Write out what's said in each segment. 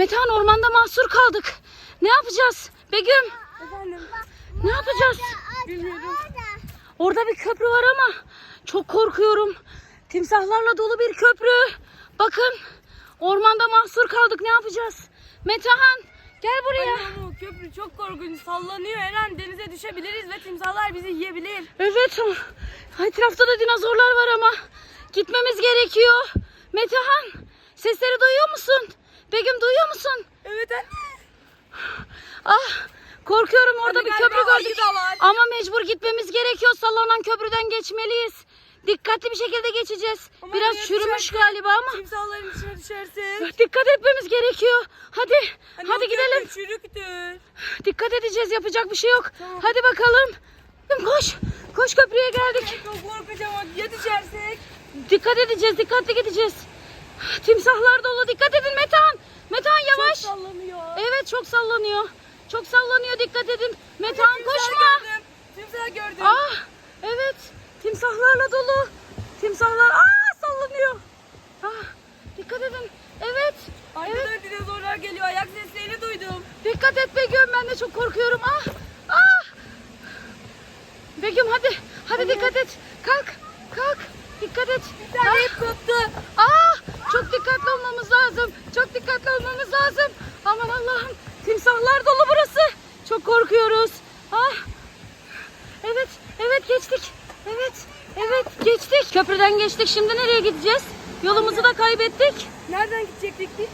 Metehan ormanda mahsur kaldık. Ne yapacağız? Begüm Efendim. ne yapacağız? Bilmiyorum. Orada bir köprü var ama çok korkuyorum. Timsahlarla dolu bir köprü. Bakın ormanda mahsur kaldık. Ne yapacağız? Metehan gel buraya. Ama o köprü çok korkunç sallanıyor. Her an denize düşebiliriz ve timsahlar bizi yiyebilir. Evet. Etrafta da dinozorlar var ama gitmemiz gerekiyor. Metehan sesleri duyuyor musun? Begüm duyuyor musun? Evet anne. Ah korkuyorum orada Anne, bir galiba köprü ayı gördük. da var. Ama mecbur gitmemiz gerekiyor. Sallanan köprüden geçmeliyiz. Dikkatli bir şekilde geçeceğiz. Ama Biraz ya çürümüş galiba ama Timsahların içine düşersek. dikkat etmemiz gerekiyor. Hadi Anne, hadi gidelim. Çürüktür. Dikkat edeceğiz. Yapacak bir şey yok. Tamam. Hadi bakalım. Koş. Koş köprüye geldik. Çok korkacağım ya düşersek? Dikkat edeceğiz. Dikkatli gideceğiz. Timsahlar dolu. Dikkat edin Metehan. Metehan yavaş. Çok sallanıyor. Evet çok sallanıyor. Çok sallanıyor. Dikkat edin. Timsah koşma. Gördüm. Timsah gördüm. Ah evet timsahlarla dolu. Timsahlar aa sallanıyor. Ah, dikkat edin. Evet. Arkadan dinozorlar geliyor. Ayak seslerini duydum. Dikkat et Begüm ben de çok korkuyorum. Ah ah. Begüm hadi. Hadi dikkat et. Kalk. Kalk. Dikkat et. Bir tane Ah, koptu. ah, çok dikkatli olmamız lazım. Çok dikkatli olmamız lazım. Aman Allah'ım. Timsahlar dolu burası. Çok korkuyoruz. Evet. Evet geçtik. Evet. Evet geçtik. Köprüden geçtik. Şimdi nereye gideceğiz? Yolumuzu da kaybettik. Nereden gidecektik biz?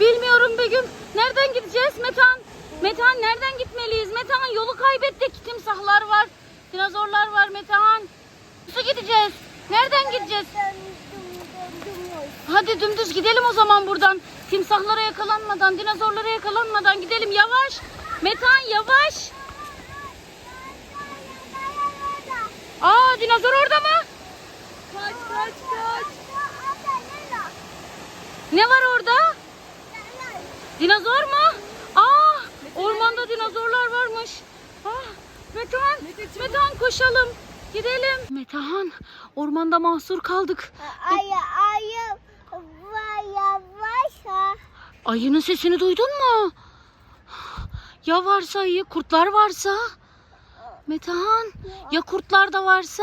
Bilmiyorum Begüm. Nereden gideceğiz Metan? Metan nereden gitmeliyiz? Metan yolu kaybettik. Timsahlar var. Dinozorlar var Metan. Nasıl gideceğiz? Nereden gideceğiz? Hadi dümdüz gidelim o zaman buradan. Timsahlara yakalanmadan, dinozorlara yakalanmadan gidelim yavaş. Metan yavaş. Aa dinozor orada mı? Kaç kaç kaç. Ne var orada? Dinozor mu? Aa ormanda dinozorlar varmış. Ah Metehan. Metehan koşalım. Gidelim. Metehan ormanda mahsur kaldık. Ayı ayı var yavaş. Ayının sesini duydun mu? Ya varsa ayı, kurtlar varsa? Metehan, ya kurtlar da varsa?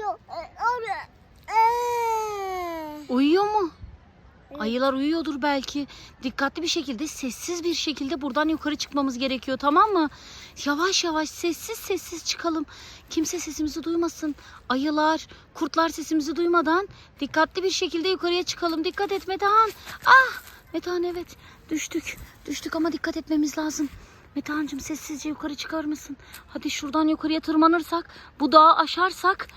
Yo. Orada. Uyuyor mu? Ayılar uyuyordur belki. Dikkatli bir şekilde, sessiz bir şekilde buradan yukarı çıkmamız gerekiyor tamam mı? Yavaş yavaş, sessiz sessiz çıkalım. Kimse sesimizi duymasın. Ayılar, kurtlar sesimizi duymadan dikkatli bir şekilde yukarıya çıkalım. Dikkat et Metehan. Ah! Metehan evet. Düştük. Düştük ama dikkat etmemiz lazım. Metehan'cığım sessizce yukarı çıkar mısın? Hadi şuradan yukarıya tırmanırsak, bu dağı aşarsak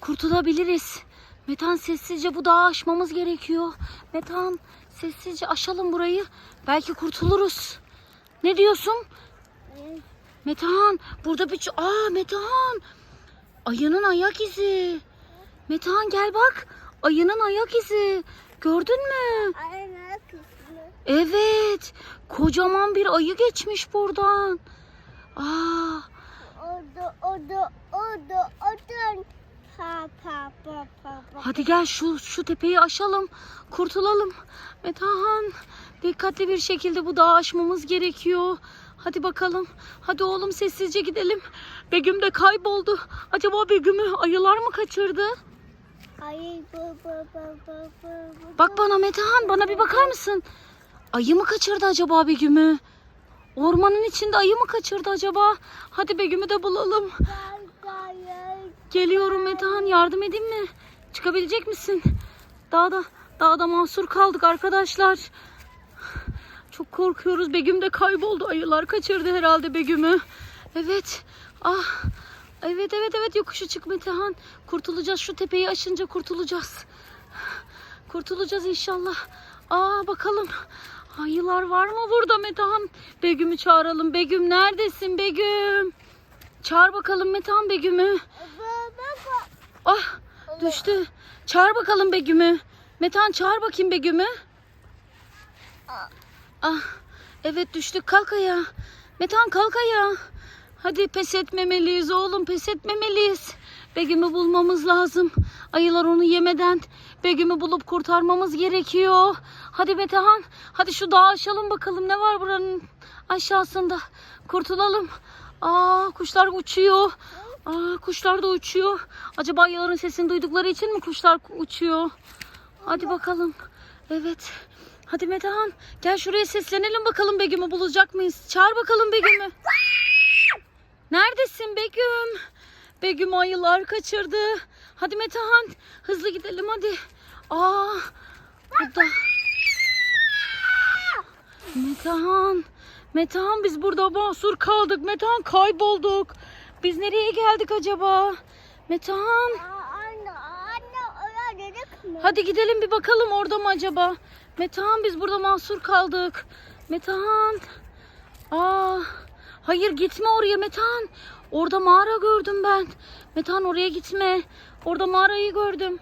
kurtulabiliriz. Metan sessizce bu dağı aşmamız gerekiyor. Metan sessizce aşalım burayı. Belki kurtuluruz. Ne diyorsun? Metan burada bir... Aa Metan. Ayının ayak izi. Metan gel bak. Ayının ayak izi. Gördün mü? Ayı kısmı. Evet. Kocaman bir ayı geçmiş buradan. Aa, Orada orada orada orada. Pa pa pa pa pa. hadi gel şu şu tepeyi aşalım. Kurtulalım. Metehan dikkatli bir şekilde bu dağı aşmamız gerekiyor. Hadi bakalım. Hadi oğlum sessizce gidelim. Begüm de kayboldu. Acaba Begüm'ü ayılar mı kaçırdı? Bu. Bak bana Metehan bana bir bakar mısın? Ayı mı kaçırdı acaba Begüm'ü? Ormanın içinde ayı mı kaçırdı acaba? Hadi Begüm'ü de bulalım. Geliyorum Metehan yardım edeyim mi? Çıkabilecek misin? Dağda, dağda mahsur kaldık arkadaşlar. Çok korkuyoruz. Begüm de kayboldu. Ayılar kaçırdı herhalde Begüm'ü. Evet. Ah. Evet evet evet yokuşu çık Metehan. Kurtulacağız şu tepeyi aşınca kurtulacağız. Kurtulacağız inşallah. Aa bakalım. Ayılar var mı burada Metehan? Begüm'ü çağıralım. Begüm neredesin Begüm? Çağır bakalım Metehan Begüm'ü. Ah düştü. Çağır bakalım Begüm'ü. Metan çağır bakayım Begüm'ü. Ah evet düştük kalk ayağa. Metan kalk ayağa. Hadi pes etmemeliyiz oğlum pes etmemeliyiz. Begüm'ü bulmamız lazım. Ayılar onu yemeden Begüm'ü bulup kurtarmamız gerekiyor. Hadi Metehan. Hadi şu dağı aşalım bakalım ne var buranın aşağısında. Kurtulalım. Aa kuşlar uçuyor. Aa kuşlar da uçuyor. Acaba ayıların sesini duydukları için mi kuşlar uçuyor? Hadi bakalım. Evet. Hadi Metehan gel şuraya seslenelim bakalım Begüm'ü bulacak mıyız? Çağır bakalım Begüm'ü. Neredesin Begüm? Begüm ayılar kaçırdı. Hadi Metehan hızlı gidelim hadi. Aa burada. Metehan. Metehan biz burada mahsur kaldık. Metehan kaybolduk. Biz nereye geldik acaba? Metehan. Anne anne dedik mi? Hadi gidelim bir bakalım orada mı acaba? Metehan biz burada mahsur kaldık. Metehan. Aa, hayır gitme oraya Metehan. Orada mağara gördüm ben. Metehan oraya gitme. Orada mağarayı gördüm.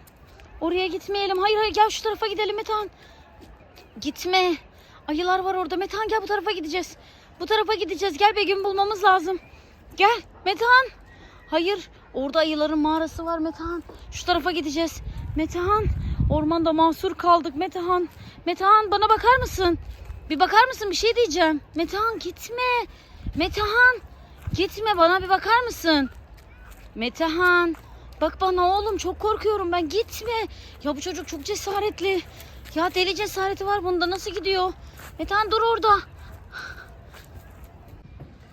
Oraya gitmeyelim. Hayır hayır gel şu tarafa gidelim Metehan. Gitme. Ayılar var orada. Metehan gel bu tarafa gideceğiz. Bu tarafa gideceğiz. Gel Begüm bulmamız lazım. Gel Metehan. Hayır orada ayıların mağarası var Metehan. Şu tarafa gideceğiz. Metehan ormanda mahsur kaldık Metehan. Metehan bana bakar mısın? Bir bakar mısın? Bir şey diyeceğim. Metehan gitme. Metehan gitme bana bir bakar mısın? Metehan bak bana oğlum çok korkuyorum ben gitme. Ya bu çocuk çok cesaretli. Ya deli cesareti var bunda nasıl gidiyor? Metehan dur orada.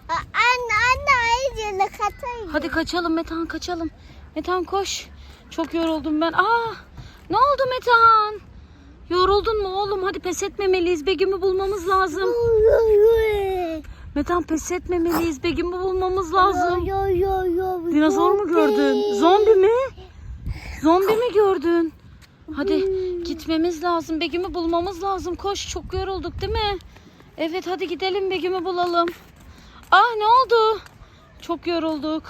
Anne anne ayıcını katayım. Hadi kaçalım Metehan kaçalım. Metehan koş. Çok yoruldum ben. Aa ne oldu Metehan? Yoruldun mu oğlum? Hadi pes etmemeliyiz. Begüm'ü bulmamız lazım. Metehan pes etmemeliyiz. Begüm'ü bulmamız lazım. Yo yo yo. Dinozor mu gördün? Zombi mi? Zombi mi gördün? Hadi gitmemiz lazım. Begüm'ü bulmamız lazım. Koş çok yorulduk değil mi? Evet hadi gidelim Begüm'ü bulalım. Ah ne oldu? Çok yorulduk.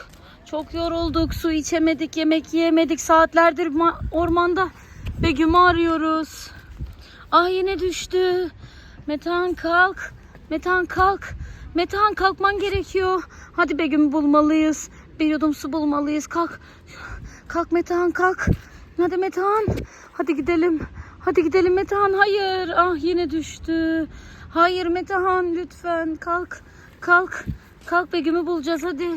Çok yorulduk. Su içemedik, yemek yiyemedik. Saatlerdir ma- ormanda Begüm'ü arıyoruz. Ah yine düştü. Metan kalk. Metan kalk. Metan kalkman gerekiyor. Hadi Begüm'ü bulmalıyız. Bir yudum su bulmalıyız. Kalk. Kalk Metehan kalk. Hadi Metehan. Hadi gidelim. Hadi gidelim Metehan. Hayır. Ah yine düştü. Hayır Metehan lütfen kalk. Kalk. Kalk Begüm'ü bulacağız hadi.